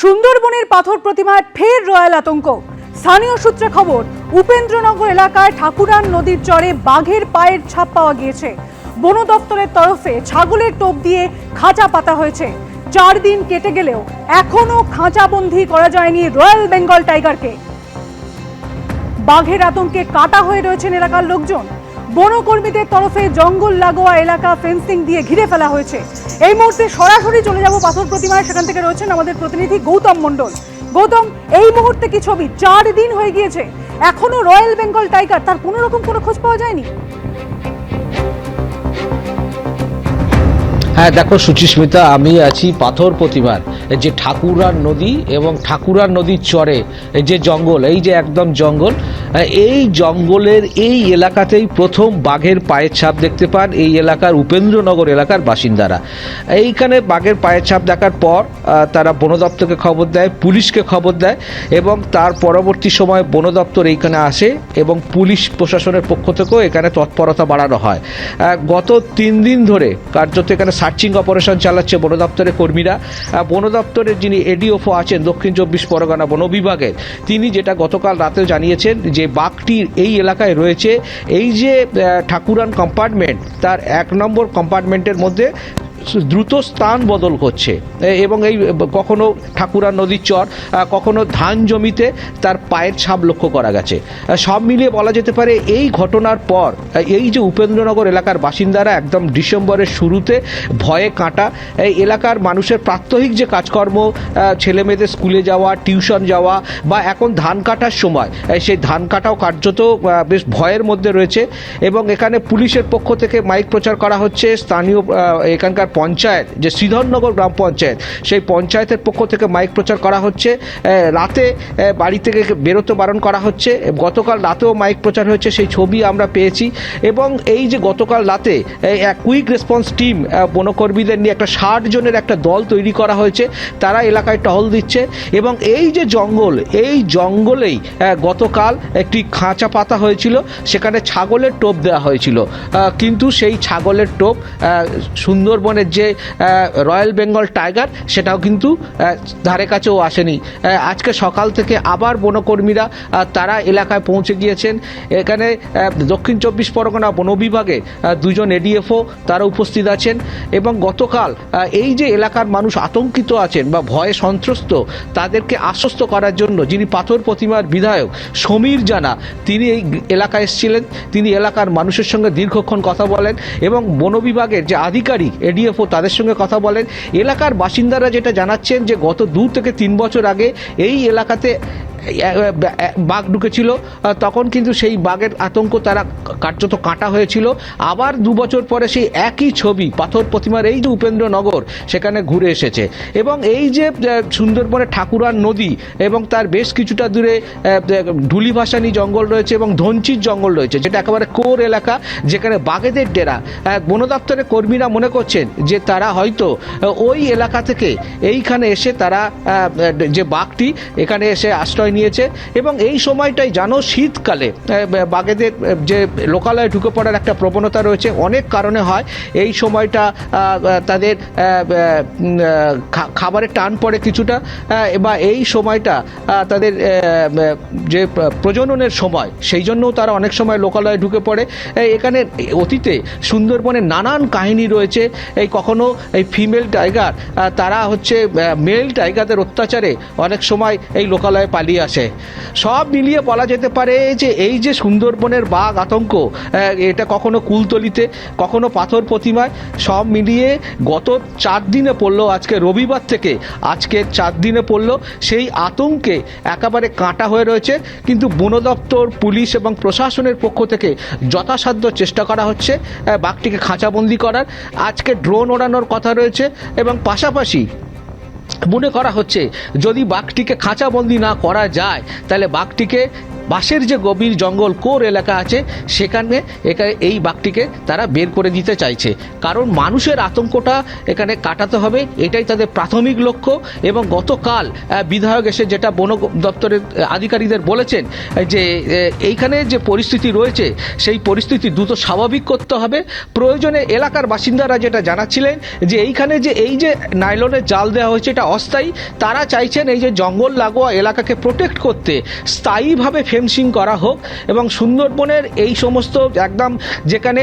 সুন্দরবনের পাথর প্রতিমায় ফের রয়্যাল আতঙ্ক। স্থানীয় সূত্রে খবর, উপেন্দ্রনগর এলাকায় ঠাকুরান নদীর চরে বাঘের পায়ের ছাপ পাওয়া গিয়েছে। বন দপ্তরের তরফে ছাগলের টোপ দিয়ে খাঁচা পাতা হয়েছে। চার দিন কেটে গেলেও এখনও খাঁচাবন্দি করা যায়নি রয়্যাল বেঙ্গল টাইগারকে। বাঘের আতঙ্কে কাটা হয়ে রয়েছেন এলাকার লোকজন। বনকর্মীদের তরফে জঙ্গল লাগোয়া এলাকা ফেন্সিং দিয়ে ঘিরে ফেলা হয়েছে। এই মুহূর্তে সরাসরি চলে যাব পাথর প্রতিমায়। সেখান থেকে রয়েছেন আমাদের প্রতিনিধি গৌতম মণ্ডল। গৌতম, এই মুহূর্তে কি ছবি? চার দিন হয়ে গিয়েছে। এখনও রয়্যাল বেঙ্গল টাইগার, তার কোনো রকম কোনো খোঁজ পাওয়া যায়নি? হ্যাঁ দেখো সুচিস্মিতা আমি আছি পাথর প্রতিমার। যে ঠাকুরার নদী এবং ঠাকুরার নদীর চরে যে জঙ্গল, এই যে একদম জঙ্গল এই জঙ্গলের এই এলাকাতেই প্রথম বাঘের পায়ের ছাপ দেখতে পান এই এলাকার উপেন্দ্রনগর এলাকার বাসিন্দারা। এইখানে বাঘের পায়ের ছাপ দেখার পর তারা বন দপ্তরকে খবর দেয়, পুলিশকে খবর দেয় এবং তার পরবর্তী সময় বন দপ্তর এইখানে আসে এবং পুলিশ প্রশাসনের পক্ষ থেকেও এখানে তৎপরতা বাড়ানো হয়। গত তিন দিন ধরে কার্যত এখানে সার্চিং অপারেশন চালাচ্ছে বন দপ্তরের কর্মীরা। বন দপ্তরের যিনি এডিওফো আছেন, দক্ষিণ চব্বিশ পরগনা বন বিভাগের, তিনি যেটা গতকাল রাতে জানিয়েছেন যে বাঘটি এই এলাকায় রয়েছে এই যে ঠাকুরান কম্পার্টমেন্ট তার এক নম্বর কম্পার্টমেন্টের মধ্যে দ্রুত স্থান বদল করছে এবং এই কখনো ঠাকুরা নদীর চর কখনো ধান জমিতে তার পায়ের ছাপ লক্ষ্য করা গেছে। সব মিলিয়ে বলা যেতে পারে এই ঘটনার পর এই যে উপেন্দ্রনগর এলাকার বাসিন্দারা একদম ডিসেম্বরের শুরুতে ভয়ে কাটা এই এলাকার মানুষের প্রাত্যহিক যে কাজকর্ম আহ, ছেলে মেয়েদের স্কুলে যাওয়া টিউশন যাওয়া বা এখন ধান কাটার সময় সেই ধান কাটাও কার্যত বেশ ভয়ের মধ্যে রয়েছে। এবং এখানে পুলিশের পক্ষ থেকে মাইক প্রচার করা হচ্ছে। স্থানীয় এখানকার পঞ্চায়েত যে শ্রীধরনগর গ্রাম পঞ্চায়েত সেই পঞ্চায়েতের পক্ষ থেকে মাইক প্রচার করা হচ্ছে। রাতে বাড়ি থেকে বেরোতে বারণ করা হচ্ছে। গতকাল রাতেও মাইক প্রচার হয়েছে সেই ছবি আমরা পেয়েছি। এবং এই যে গতকাল রাতে কুইক রেসপন্স টিম বনকর্মীদের নিয়ে একটা ষাট জনের একটা দল তৈরি করা হয়েছে। তারা এলাকায় টহল দিচ্ছে। এবং এই যে জঙ্গল এই জঙ্গলেই গতকাল একটি খাঁচা পাতা হয়েছিল। সেখানে ছাগলের টোপ দেওয়া হয়েছিল। কিন্তু সেই ছাগলের টোপ আহ, সুন্দরবনের যে রয়্যাল বেঙ্গল টাইগার সেটাও কিন্তু ধারে কাছেও আসেনি। আজকে সকাল থেকে আবার বনকর্মীরা তারা এলাকায় পৌঁছে গিয়েছেন। এখানে দক্ষিণ চব্বিশ পরগনা বন বিভাগে দুজন এডিএফও তারা উপস্থিত আছেন এবং গতকাল এই যে এলাকার মানুষ আতঙ্কিত আছেন বা ভয়ে সন্ত্রস্ত, তাদেরকে আশ্বস্ত করার জন্য যিনি পাথর প্রতিমার বিধায়ক সমীর জানা, তিনি এই এলাকায় এসেছিলেন। তিনি এলাকার মানুষের সঙ্গে দীর্ঘক্ষণ কথা বলেন এবং বন বিভাগের যে আধিকারিক এডিএফও তাদের সঙ্গে কথা বলেন। এলাকার বাসিন্দারা যেটা জানাচ্ছেন যে গত দু থেকে তিন বছর আগে এই এলাকাতে বাঘ ঢুকেছিল তখন কিন্তু সেই বাঘের আতঙ্ক তারা কার্যত কাটা হয়েছিল। আবার দু বছর পরে সেই একই ছবি পাথর প্রতিমার এই যে উপেন্দ্রনগর সেখানে ঘুরে এসেছে। এবং এই যে আহ, সুন্দরবনের ঠাকুরার নদী এবং তার বেশ কিছুটা দূরে আহ, ঢুলি ভাসানি জঙ্গল রয়েছে এবং ধনচির জঙ্গল রয়েছে যেটা একেবারে কোর এলাকা যেখানে বাঘেদের ডেরা। বন দপ্তরের কর্মীরা মনে করছেন যে তারা হয়তো ওই এলাকা থেকে এইখানে এসে তারা যে বাঘটি এখানে এসে আশ্রয় নিয়েছে এবং এই সময়টাই জানো শীতকালে বাঘেদের যে লোকালয়ে ঢুকে পড়ার একটা প্রবণতা রয়েছে, অনেক কারণে হয় এই সময়টা তাদের খাবারের টান পড়ে কিছুটা বা এই সময়টা তাদের যে প্রজননের সময়, সেই জন্যও তারা অনেক সময় লোকালয়ে ঢুকে পড়ে। এখানে অতীতে সুন্দরবনের নানান কাহিনী রয়েছে, এই কখনো এই ফিমেল টাইগার তারা হচ্ছে মেল টাইগারদের অত্যাচারে অনেক সময় এই লোকালয়ে পালিয়ে আসে। সব মিলিয়ে বলা যেতে পারে যে এই যে সুন্দরবনের বাঘ আতঙ্ক এটা কখনো কুলতলিতে, কখনো পাথর প্রতিমায়, সব মিলিয়ে গত চার দিনে পড়ল, আজকে রবিবার থেকে আজকে চার দিনে পড়ল, সেই আতঙ্কে একেবারে কাঁটা হয়ে রয়েছে। কিন্তু বন দপ্তর, পুলিশ এবং প্রশাসনের পক্ষ থেকে যথাসাধ্য চেষ্টা করা হচ্ছে বাঘটিকে খাঁচাবন্দি করার। আজকে ড্রোন ওড়ানোর কথা রয়েছে এবং পাশাপাশি মনে করা হচ্ছে যদি বাঘটিকে খাঁচাবন্দি না করা যায় তাহলে বাঘটিকে বাঁশের যে গভীর জঙ্গল কোর এলাকা আছে, সেখানে এখানে এই বাঘটিকে তারা বের করে দিতে চাইছে। কারণ মানুষের আতঙ্কটা এখানে কাটাতে হবে, এটাই তাদের প্রাথমিক লক্ষ্য। এবং গতকাল বিধায়ক এসে যেটা বন দপ্তরের আধিকারিকদের বলেছেন যে এইখানে যে পরিস্থিতি রয়েছে, সেই পরিস্থিতি দ্রুত স্বাভাবিক করতে হবে। প্রয়োজনে এলাকার বাসিন্দারা যেটা জানাচ্ছিলেন, যে এইখানে যে এই যে নাইলনের জাল দেওয়া হয়েছে, এটা অস্থায়ী। তারা চাইছেন এই যে জঙ্গল লাগোয়া এলাকাকে প্রোটেক্ট করতে। স্থায়ীভাবে ফেন্সিং করা হোক এবং সুন্দরবনের এই সমস্ত একদম যেখানে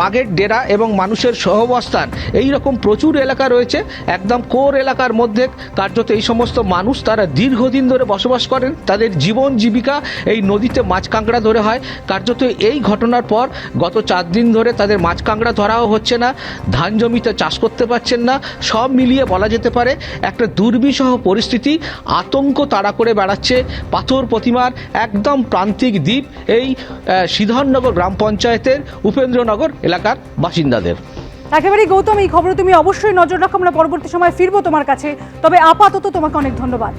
বাঘের ডেরা এবং মানুষের সহবস্থান এই রকম প্রচুর এলাকা রয়েছে। একদম কোর এলাকার মধ্যে কার্যত এই সমস্ত মানুষ তারা দীর্ঘদিন ধরে বসবাস করেন। তাদের জীবন জীবিকা এই নদীতে মাছ কাঁকড়া ধরে হয়। কার্যত এই ঘটনার পর গত চার দিন ধরে তাদের মাছ কাঁকড়া ধরাও হচ্ছে না, ধান জমিতে চাষ করতে পারছেন না, সব মিলিয়ে বলা যেতে পারে একটা দুর্বিষহ পরিস্থিতি। আতঙ্ক তাড়া করে বেড়াচ্ছে। পাথর প্রতিমার একদম প্রান্তিক দ্বীপ এই সিধননগর গ্রাম পঞ্চায়েতের উপেন্দ্রনগর এলাকার বাসিন্দাদের। একেবারে গৌতম, এই খবরে তুমি অবশ্যই নজর রাখো, আমরা পরবর্তী সময় ফিরবো তোমার কাছে। তবে আপাতত তোমাকে অনেক ধন্যবাদ।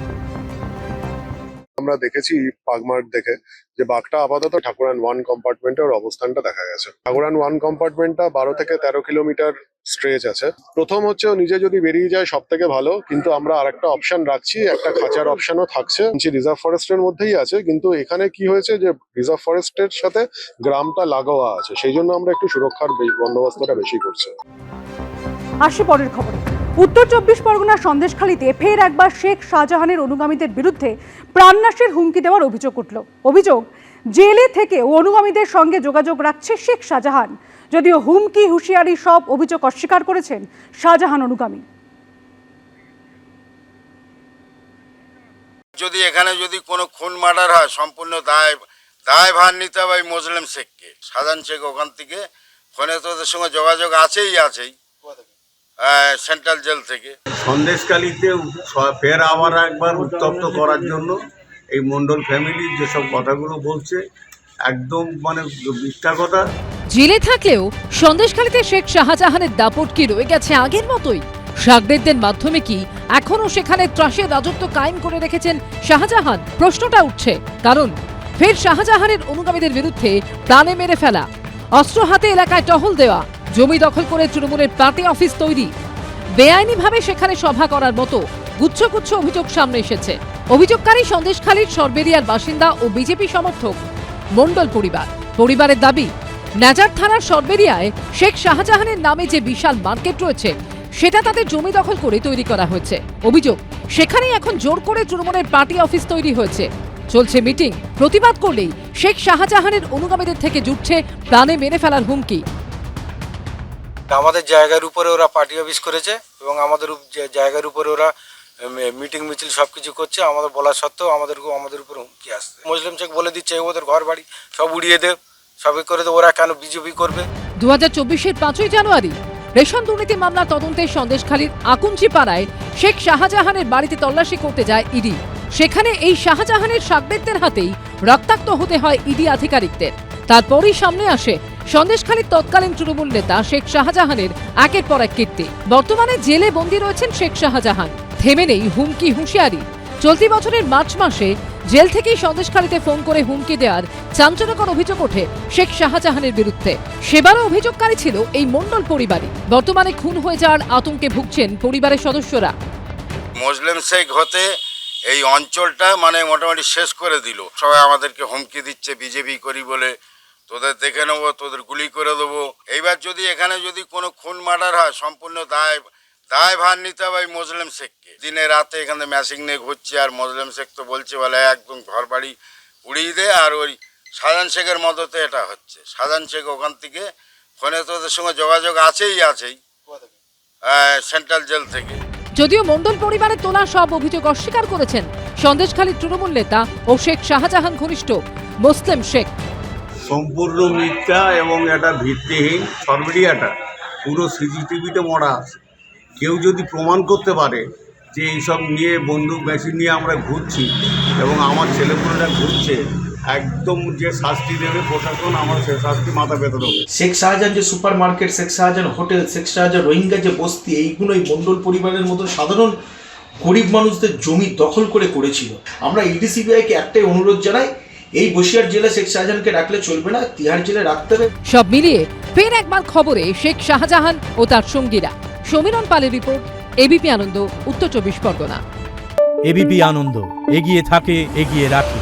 আমরা দেখেছি পাগমার্ট দেখে যে বাঘটা আপাতত ঠাকুরান ওয়ান কম্পার্টমেন্টে ওর অবস্থানটা দেখা গেছে। ঠাকুরান ওয়ান কম্পার্টমেন্টটা বারো থেকে তেরো কিলোমিটার স্ট্রেচ আছে। প্রথম হচ্ছে নিজে যদি বেরিয়ে যায় সব থেকে ভালো, কিন্তু আমরা আর একটা অপশন রাখছি, একটা খাঁচার অপশনও থাকছে। রিজার্ভ ফরেস্টের মধ্যেই আছে, কিন্তু এখানে কি হয়েছে যে রিজার্ভ ফরেস্টের সাথে গ্রামটা লাগোয়া আছে, সেই জন্য আমরা একটু সুরক্ষার বন্দোবস্তটা বেশি করছি। আসি পরের খবরে। উত্তর চব্বিশ পরগনার সন্দেশখালীতে ফের একবার শেখ শাহজাহানের অনুগামীদের বিরুদ্ধে প্রাণনাশের হুমকি দেওয়ার অভিযোগ উঠল। অভিযোগ, জেলে থেকে অনুগামীদের সঙ্গে যোগাযোগ রাখছে শেখ শাহজাহান। যদিও হুমকি, হুঁশিয়ারি সব অভিযোগ অস্বীকার করেছেন শাহজাহান অনুগামী। যদি এখানে যদি কোনো খুন মার্ডার হয়, সম্পূর্ণ দায় দায় ভার নিতে হবে মুসলিম শেখকে। সাধারণ শেখ ওখান থেকে, ফোনে তো ওদের সঙ্গে যোগাযোগ আছেই আছেই। সেন্ট্রাল জেল থেকে। সন্দেশকালীতে ফের আবার একবার উত্তপ্ত করার জন্য এই মন্ডল ফ্যামিলি যেসব কথাগুলো বলছে একদম মানে মিথ্যা কথা। জেলে থাকলেও সন্দেশখালীতে শেখ শাহজাহানের দাপট কি রয়ে গেছে আগের মতোই? সাগরেদদের মাধ্যমে কি এখনও সেখানে ত্রাসের রাজত্ব কায়েম করে রেখেছেন শাহজাহান? প্রশ্নটা উঠছে কারণ ফের শাহজাহানের অনুগামীদের বিরুদ্ধে প্রাণে মেরে ফেলা অস্ত্র হাতে এলাকায় টহল দেওয়া জমি দখল করে তৃণমূলের পার্টি অফিস তৈরি। বেআইনিভাবে সেখানে সভা করার মতো গুচ্ছ গুচ্ছ অভিযোগ সামনে এসেছে। অভিযোগকারী সন্দেশখালীর সরবেরিয়ার বাসিন্দা ও বিজেপি সমর্থক মণ্ডল পরিবার। পরিবারের দাবি, নাজার থানার সরবেরিয়ায় শেখ শাহজাহানের নামে যে বিশাল মার্কেট রয়েছে, সেটা তাদের জমি দখল করে তৈরি করা হয়েছে। অভিযোগ, সেখানেই এখন জোর করে তৃণমূলের পার্টি অফিস তৈরি হয়েছে। চলছে মিটিং, প্রতিবাদ করলেই শেখ শাহজাহানের অনুগামীদের থেকে জুটছে প্রাণে মেরে ফেলার হুমকি। আমাদের জায়গার উপরে ওরা পার্টি অফিস করেছে এবং আমাদের জায়গার উপরে ওরা মিটিং মিছিল সব কিছু করছে। আমাদের বলা সত্ত্বেও আমাদের আমাদের উপর হুমকি আসছে। মুসলিম শেখ বলে দিচ্ছে ওদের ঘর বাড়ি সব উড়িয়ে দে, সবই করে দে, ওরা কেন বিজেপি করবে? দু হাজার চব্বিশের পাঁচই জানুয়ারি, রেশন দুর্নীতি মামলা তদন্তে সন্দেশখালীর আকুঞ্চি পাড়ায় শেখ শাহজাহানের বাড়িতে তল্লাশি করতে যায় ইডি। সেখানে এই শাহজাহানের সাকরেদদের হাতেই রক্তাক্ত হতে হয় ইডি আধিকারিকদের। তারপরই সামনে আসে সন্দেশখালীর তৎকালীন তৃণমূল নেতা শেখ শাহজাহানের একের পর এক কীর্তি। বর্তমানে জেলে বন্দী রয়েছেন শেখ শাহজাহান। থেমে নেই হুমকি হুঁশিয়ারি। চলতি বছরের মার্চ মাসে জেল থেকেই সন্দেশখালীতে ফোন করে হুমকি দেওয়ার চাঞ্চল্যকর অভিযোগ ওঠে শেখ শাহজাহানের বিরুদ্ধে। সেবারও অভিযোগকারী ছিল এই মণ্ডল পরিবারই বর্তমানে খুন হয়ে যাওয়ার আতঙ্কে ভুগছেন পরিবারের সদস্যরা। মুসলিম শেখ হতে এই অঞ্চলটা মানে মোটামুটি শেষ করে দিল। সবাই আমাদেরকে হুমকি দিচ্ছে, বিজেপি করি বলে তোদের দেখে নেব, তোদের গুলি করে দেবো। এইবার যদি এখানে যদি কোনো খুন মার্ডার হয়, সম্পূর্ণ দায় দায় ভার নিতে হবে এই শেখকে। দিনে রাতে এখানে ম্যাসিং নিয়ে ঘুরছে, আর মুসলিম শেখ তো বলছে, বলে একদম ঘর বাড়ি উড়িয়ে দে, আর ওই সাজান শেখের মদতে এটা হচ্ছে। সাজান শেখ ওখান থেকে, ফোনে তোদের সঙ্গে যোগাযোগ আছেই আছেই। সেন্ট্রাল জেল থেকে। যদিও মণ্ডল পরিবারের তোলা সব অভিযোগ অস্বীকার করেছেন, সন্দেশখালীর তৃণমূল নেতা ও শেখ শাহজাহান ঘনিষ্ঠ, মুসলিম শেখ। সম্পূর্ণ মিথ্যা এবং এটা ভিত্তিহীন সরবেরিয়াটা পুরো সিসিটিভিতে মরা আছে। কেউ যদি প্রমাণ করতে পারে যে এইসব নিয়ে, বন্দুক, মেশিন নিয়ে আমরা ঘুরছি এবং আমার ছেলেপুলেরা ঘুরছে, একদম যে শাস্তি দেবে প্রশাসন, আমার সে শাস্তি মাথা পেতে দেবে। শেখ শাহজাহান যে super market Sheikh Shahjahan hotel, Sheikh Shahjahan Rohingya যে বস্তি, এইগুলোই এই মণ্ডল পরিবারের মতো সাধারণ গরিব মানুষদের জমি দখল করে করেছিল। আমরা ইডিসিবিআইকে একটাই অনুরোধ জানাই এই বসিরহাট জেলে শেখ শাহজাহানকে রাখলে চলবে না তিহার জেলে রাখতে হবে। সব মিলিয়ে ফের একবার খবরে শেখ শাহজাহান ও তার সঙ্গীরা। সমীরণ পালের রিপোর্ট এবিপি আনন্দ উত্তর চব্বিশ পরগনা। এবিপি আনন্দ এগিয়ে থাকে এগিয়ে রাখে